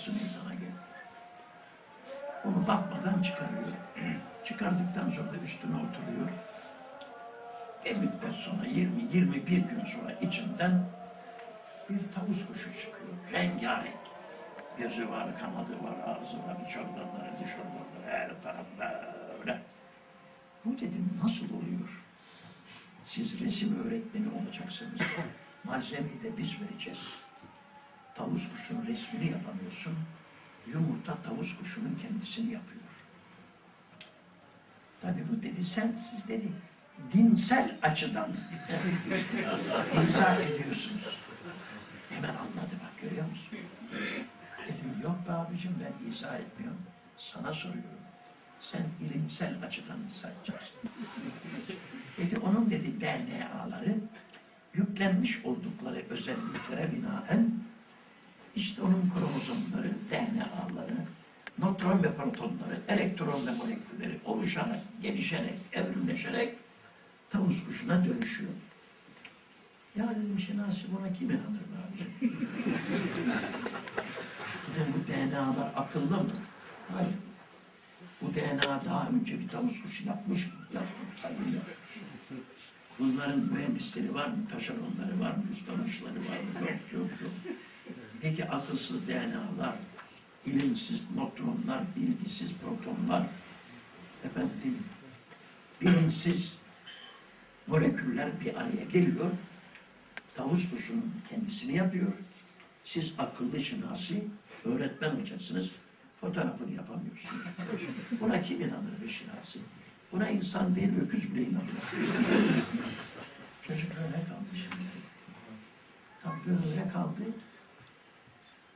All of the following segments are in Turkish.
babası meydana geldi. Onu bakmadan çıkarıyor. Çıkardıktan sonra da üstüne oturuyor. Bir müddet sonra 20-21 gün sonra içinden bir tavus kuşu çıkıyor. Rengarenk. Gözü var, kanadı var, ağzı var, iç organları, dış organları, her taraf böyle. Bu dedim nasıl oluyor? Siz resim öğretmeni olacaksınız. Malzemeyi de biz vereceğiz. Tavus kuşunun resmini yapamıyorsun. Yumurta tavus kuşunun kendisini yapıyor. Tabii bu dedi sen siz dedi dinsel açıdan izah ediyorsunuz. Hemen anladı bak görüyor musun? Dedim yok be abicim ben izah etmiyorum. Sana soruyorum. Sen ilimsel açıdan izah edeceksin. Dedi onun dedi DNA'ları yüklenmiş oldukları özelliklere binaen işte onun kromozomları, DNA'ları, nötron ve protonları, elektron ve molekülleri oluşarak, gelişerek, evrimleşerek tavus kuşuna dönüşüyor. Ya dedim Şinasi buna kim inanır be abi? dedim bu DNA'lar akıllı mı? Hayır. Bu DNA daha önce bir tavus kuşu yapmış mı? Yapmış. Hayır yapmış. Bunların mühendisleri var mı? Taşeronları var mı? Ustabaşları var mı? Yok, yok, yok. Peki akılsız DNA'lar, ilimsiz nötronlar, bilgisiz protonlar, efendim, bilinçsiz moleküller bir araya geliyor. Tavus kuşunun kendisini yapıyor. Siz akıllı şinasi, öğretmen olacaksınız. Fotoğrafını yapamıyorsunuz. Buna kim inanır be şinasi? Buna insan değil, öküz bile inanır. Çocuk öyle kaldı şimdi. Tam böyle kaldı.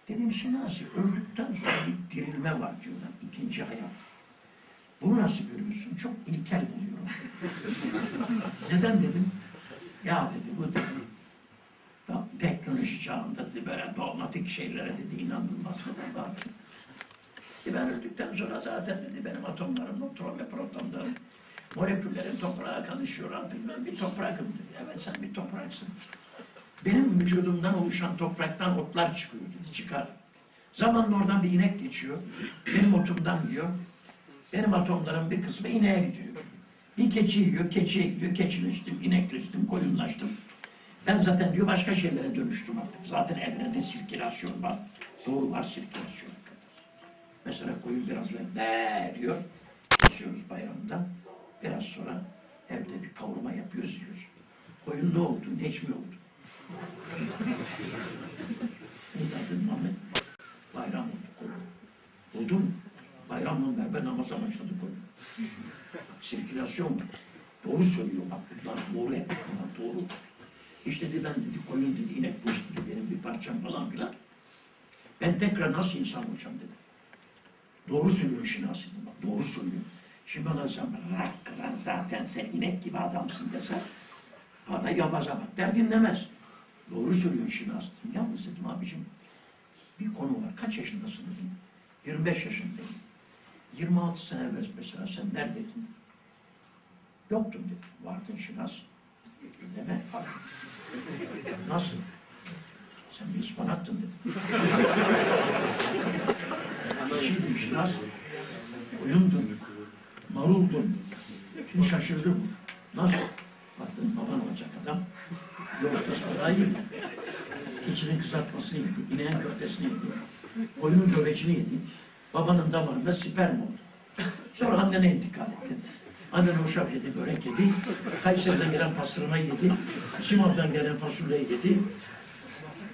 Dedim şinasi, öldükten sonra bir dirilme var diyorlar, ikinci hayat. Bunu nasıl görüyorsun? Çok ilkel buluyorum. Neden dedim? Ya dedi, bu dedi, teknoloji çağında dedi, böyle dogmatik şeylere dedi, inanılmaz kadar var. E ben öldükten sonra zaten dedi, benim atomlarım, nötron ve protonlarım, moleküllerin toprağa karışıyor artık. Ben bir toprakım dedi. Evet sen bir topraksın. Benim vücudumdan oluşan topraktan otlar çıkıyor dedi, çıkar. Zamanla oradan bir inek geçiyor. Benim otumdan yiyor. Benim atomlarım bir kısmı ineğe gidiyor. Bir keçi yiyor, keçiye gidiyor, keçileştim, inekleştim, koyunlaştım. Ben zaten diyor başka şeylere dönüştüm artık. Zaten evrende sirkülasyon var. Doğru var sirkülasyon. Mesela koyun biraz böyle be diyor. Kesiyoruz bayramda. Biraz sonra evde bir kavurma yapıyoruz yiyoruz. Koyun ne oldu? Neçmi oldu. Adın Muhammed? Bayram oldu koyun. Oldu mu? Bayramla beraber namaza başladı koyun. Sirkülasyon. Doğru söylüyor bak bunlar doğru hep. Bunlar doğru. İşte dedi ben dedi koyun dedi inek bu dedi benim bir parçam falan filan. Ben tekrar nasıl insan olacağım dedim. Doğru söylüyor Şinasi dedim bak doğru söylüyor. Şimdi bana sen lan zaten sen inek gibi adamsın desen bana yabaza bak der dinlemez. Doğru söylüyor Şinasi dedim. Yalnız dedim abicim bir konu var. Kaç yaşındasın dedim. 25 yaşındayım. 26 sene evvel mesela sen neredeydin? Yoktum dedim. Vardın Şinas. Deme. Nasıl? Sen bir ıspanaktın dedim. İçiydin Şinas. Oyundun. Maruldun. Şimdi şaşırdı bu. Nasıl? Baktın baban olacak adam. Yok ıspanağı yedi. Keçinin kızartmasını yedi. İneğin köftesini yedi. Koyunun göbecini yedi. Babanın damarında sperm oldu. Sonra annene intikal etti. Annen uşak yedi, börek yedi. Kayseri'den gelen pastırma yedi. Simon'dan gelen fasulye yedi.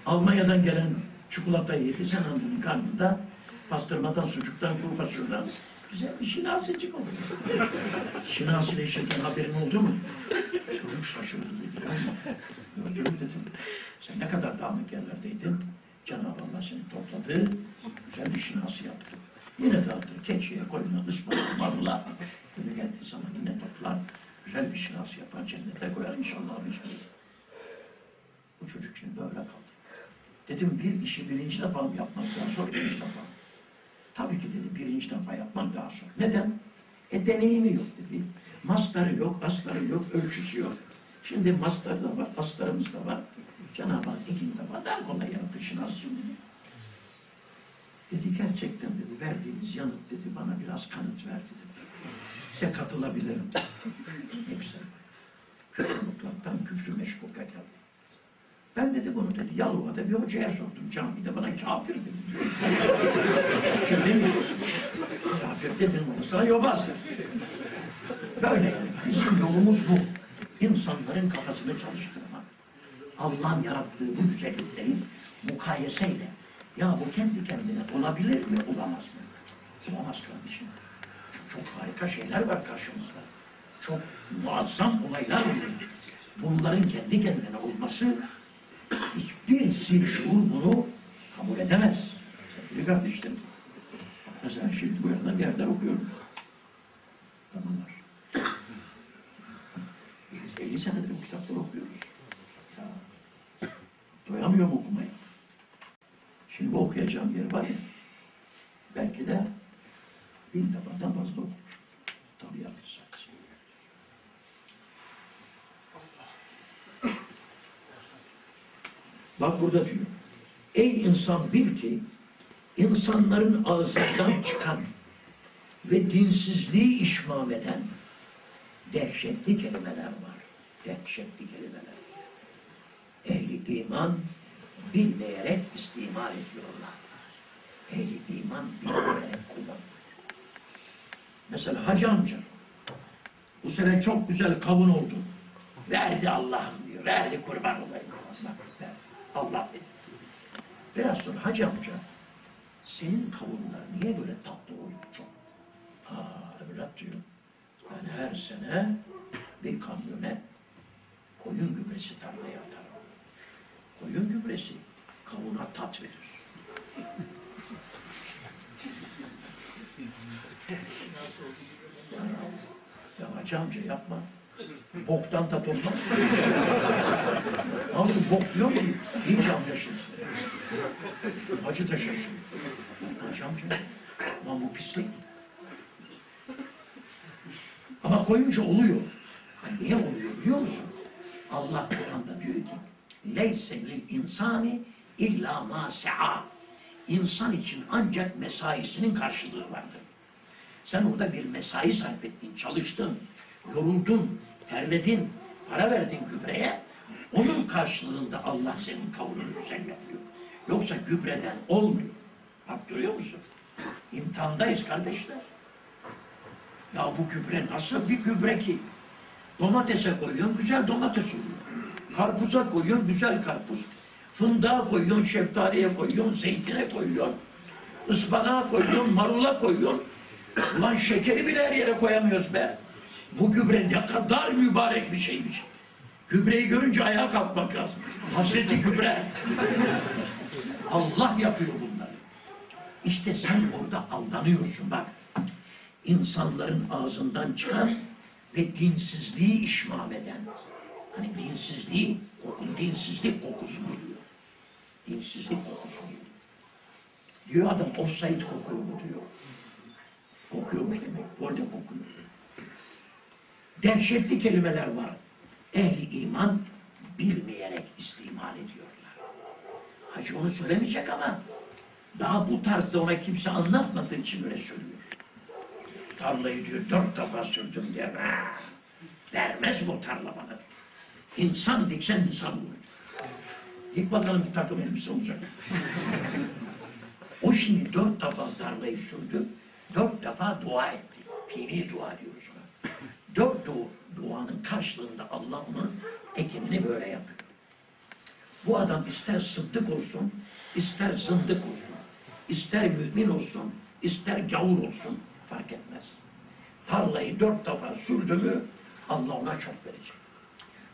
Almanya'dan gelen çikolata yedi. Sen annenin karnında pastırmadan, sucuktan, kuru fasulyeden güzel bir şinasicik oldu. Şinasileşirken haberin oldu mu? Çocuk şaşırdı. Gördün mü dedim. Sen ne kadar dağınık yerlerdeydin. Cenab-ı Allah seni topladı. Güzel bir şinası yaptı. Yine dağıtır. Keçiye, koyuna, ıspanağa, marula. Böyle geldiği zaman yine toplar. Güzel bir şinası yapar. Cennete koyar inşallah. Bu çocuk şimdi böyle kaldı. Dedim bir işi birinci defa mı yapmak daha zor, ikinci defa? Tabii ki dedi birinci defa yapmak daha zor. Neden? E deneyimi yok dedi. Mastarı yok, astarı yok, ölçüsü yok. Şimdi mastar da var, astarımız da var. Cenab-ı Hak ikinci defa daha kolay yaratır şinası şimdi. Dedi gerçekten dedi verdiğiniz yanıt dedi bana biraz kanıt verdi dedi. Size katılabilirim. Ne güzel. Küfür mutlaktan küfrü meşkuka geldi. Ben dedi bunu dedi Yalova'da bir hocaya sordum camide bana kafir dedi. kafir demiş. Kafir dedim onu sana yobaz. Böyle. Bizim yolumuz bu. İnsanların kafasını çalıştırmak. Allah'ın yarattığı bu güzellikleri mukayeseyle ya bu kendi kendine olabilir mi, olamaz mı? Olamaz kardeşim. Çok harika şeyler var karşımızda. Çok muazzam olaylar var. Bunların kendi kendine olması hiçbir sil şuur bunu kabul edemez. Sevgili kardeşlerim. Mesela şimdi bu yandan bir yerler okuyorum. Tamamlar. Biz 50 senedir bu kitapları okuyoruz. Ya, doyamıyorum okumaya. Şimdi bu okuyacağım yer var ya, belki de bin defadan burada diyor. Ey insan bil ki insanların ağzından çıkan ve dinsizliği işmam eden dehşetli kelimeler var. Dehşetli kelimeler. Ehli iman bilmeyerek istimal ediyorlar. Ehli iman bilmeyerek kullanıyor. Mesela hacı amca bu sene çok güzel kavun oldu. Verdi Allah'ım diyor. Verdi kurban olayım. Allah. Allah dedi. Biraz sonra hacı amca senin kavunlar niye böyle tatlı oluyor çok? Aa evlat diyor. Ben her sene bir kamyonet koyun gübresi tarlaya atarım. Koyun gübresi kavuna tat verir. ya hacı amca yapma. Boktan tat olmaz. Nasıl bok diyor mu? İyice anlaşılsın. Hacı da şaşırıyor. Hacı amca, lan bu pislik. Ama koyunca oluyor. Ha, niye oluyor biliyor musun? Allah Kur'an'da diyor ki leyse lil insani illa ma se'a İnsan için ancak mesaisinin karşılığı vardır. Sen orada bir mesai sarf ettin, çalıştın, yoruldun, terledin, para verdin gübreye. Onun karşılığında Allah senin kavununu güzel yapıyor. Yoksa gübreden olmuyor. Bak görüyor musun? İmtihandayız kardeşler. Ya bu gübre nasıl bir gübre ki? Domatese koyuyorsun, güzel domates oluyor. Karpuza koyuyorsun, güzel karpuz. Fındığa koyuyorsun, şeftaliye koyuyorsun, zeytine koyuyorsun. ıspanağa koyuyorsun, marula koyuyorsun. Ulan şekeri bile her yere koyamıyoruz be. Bu gübre ne kadar mübarek bir şeymiş. Gübreyi görünce ayağa kalkmak lazım. Hasreti gübre. Allah yapıyor bunları. İşte sen orada aldanıyorsun bak. İnsanların ağzından çıkan ve dinsizliği işmam eden. Hani dinsizliği, kokun dinsizlik kokusu geliyor. Dinsizlik kokusu geliyor. Diyor adam offside kokuyor mu diyor. Kokuyormuş demek. Orada kokuyor. Dehşetli kelimeler var. Ehli iman bilmeyerek istimal ediyorlar. Hacı onu söylemeyecek ama daha bu tarzda ona kimse anlatmadığı için öyle söylüyor. Tarlayı diyor dört defa sürdüm diye. "Ha, Vermez bu tarla bana. İnsan diksen insan olur. Dik bakalım bir takım elbise olacak. o şimdi dört defa tarlayı sürdü. Dört defa dua etti. Fiili dua diyoruz ona. Dört du duanın karşılığında Allah onun ekimini böyle yapıyor. Bu adam ister sıddık olsun, ister zındık olsun, ister mümin olsun, ister gavur olsun fark etmez. Tarlayı dört defa sürdü mü Allah ona çok verecek.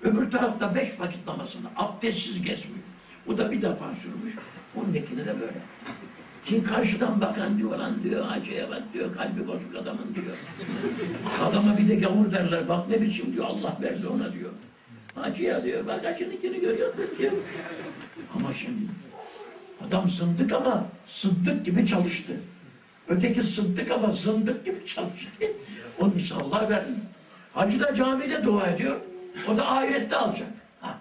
Öbür tarafta beş vakit namazını abdestsiz gezmiyor. O da bir defa sürmüş. Onun ekini de böyle. Şimdi karşıdan bakan diyor lan diyor acıya bak diyor kalbi bozuk adamın diyor. Adama bir de gavur derler bak ne biçim diyor Allah verdi ona diyor. Acıya diyor bak acınınkini görüyor musun diyor. Ama şimdi adam zındık ama sıddık gibi çalıştı. Öteki sıddık ama zındık gibi çalıştı. Onun için Allah verdi. Hacı da camide dua ediyor. O da ahirette alacak. Ha.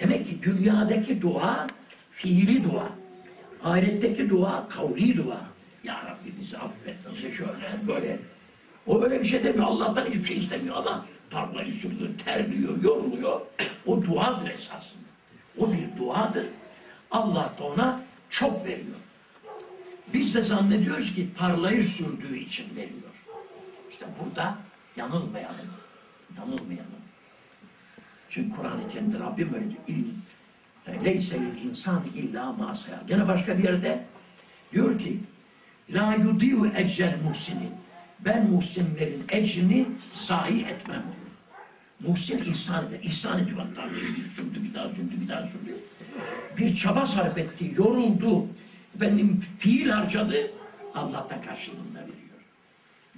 Demek ki dünyadaki dua fiili dua. Ahiretteki dua kavli dua. Ya Rabbi bizi affet, bize şöyle böyle. O öyle bir şey demiyor. Allah'tan hiçbir şey istemiyor ama tarlayı sürdürüyor, terliyor, yoruluyor. O duadır esasında. O bir duadır. Allah da ona çok veriyor. Biz de zannediyoruz ki tarlayı sürdüğü için veriyor. İşte burada yanılmayalım. Yanılmayalım. Çünkü Kur'an-ı Kerim'de Rabbim öyle diyor. İl, Leyse lil insan illa ma sayar. Gene başka bir yerde diyor ki La yudiyu ecel muhsinin. Ben muhsinlerin ecrini zayi etmem diyor. Muhsin ihsan eder. İhsan ediyor hatta. Sürdü, bir daha sürdü, bir daha sürdü. Bir çaba sarf etti, yoruldu. Efendim fiil harcadı. Allah da karşılığında veriyor.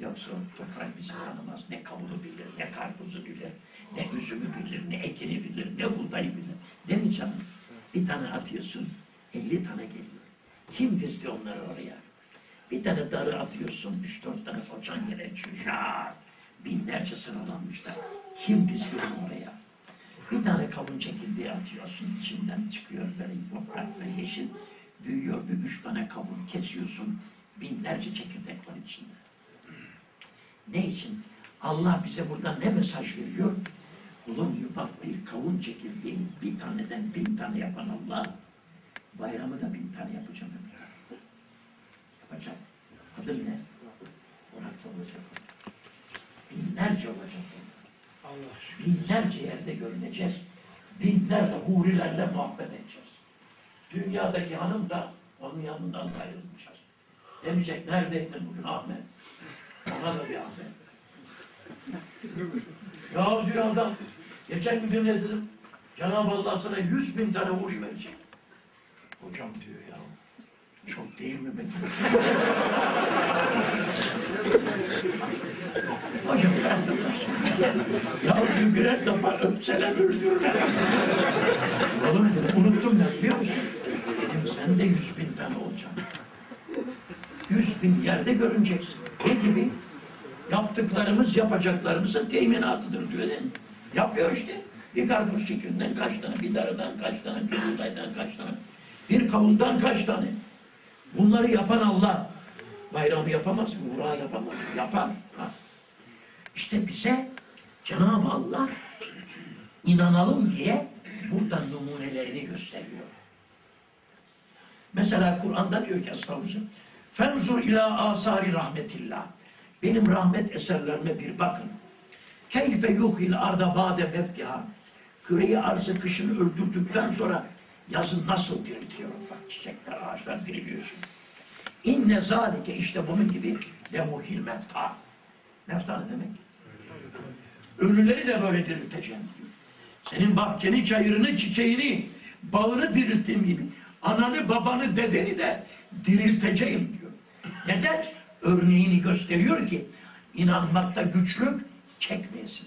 Yoksa toprak bizi tanımaz. Ne kavunu bilir, ne karpuzu bilir, ne üzümü bilir, ne ekini bilir, ne buğdayı bilir. Değil mi canım? Bir tane atıyorsun, 50 tane geliyor. Kim dizdi onları oraya? Bir tane darı atıyorsun, üç dört tane koçan yere şar. Binlerce sıralanmışlar. Kim dizdi onu oraya? Bir tane kavun çekirdeği atıyorsun, içinden çıkıyor böyle yaprak ve yeşil. Büyüyor bir üç tane kavun kesiyorsun, binlerce çekirdek var içinde. Ne için? Allah bize burada ne mesaj veriyor? Bak bir kavun çekirdeğini bir taneden bin tane yapan Allah, bayramı da bin tane yapacağım emir. Yapacak. Adın ne? Orada olacak. Binlerce olacak. Allah Binlerce yerde görüneceğiz. Binlerce hurilerle muhabbet edeceğiz. Dünyadaki hanım da onun yanından da ayrılmayacağız. Demeyecek neredeydin bugün Ahmet? Ona da bir Ahmet. ya diyor adam, geçen gün ne dedim? Cenab-ı Allah sana yüz bin tane huri verecek. Hocam diyor ya, çok değil mi benim? Hocam ya bir birer defa öpseler öldürürler. Oğlum unuttum ben biliyor musun? Dedim sen de yüz bin tane olacaksın. Yüz bin yerde görüneceksin. Ne gibi? Yaptıklarımız yapacaklarımızın teminatıdır diyor değil mi? Yapıyor işte. Bir karpuz çekirdeğinden kaç tane, bir darıdan kaç tane, bir buğdaydan kaç tane, bir kavundan kaç tane. Bunları yapan Allah. Bayramı yapamaz mı? Uğrağı yapamaz mı? Yapar. Ha. İşte bize Cenab-ı Allah inanalım diye burada numunelerini gösteriyor. Mesela Kur'an'da diyor ki estağfurullah. Fenzur ila asari rahmetillah. Benim rahmet eserlerime bir bakın. Keyfe yuhil arda bade mevkiha. Küreyi arzı kışını öldürdükten sonra yazın nasıl diriltiyor? Bak çiçekler, ağaçlar diriliyor şimdi. İnne zalike işte bunun gibi lemuhil mefta. Mefta ne demek? Ölüleri de böyle dirilteceğim diyor. Senin bahçeni, çayırını, çiçeğini, bağını dirilttiğim gibi ananı, babanı, dedeni de dirilteceğim diyor. Neden? Örneğini gösteriyor ki inanmakta güçlük check this.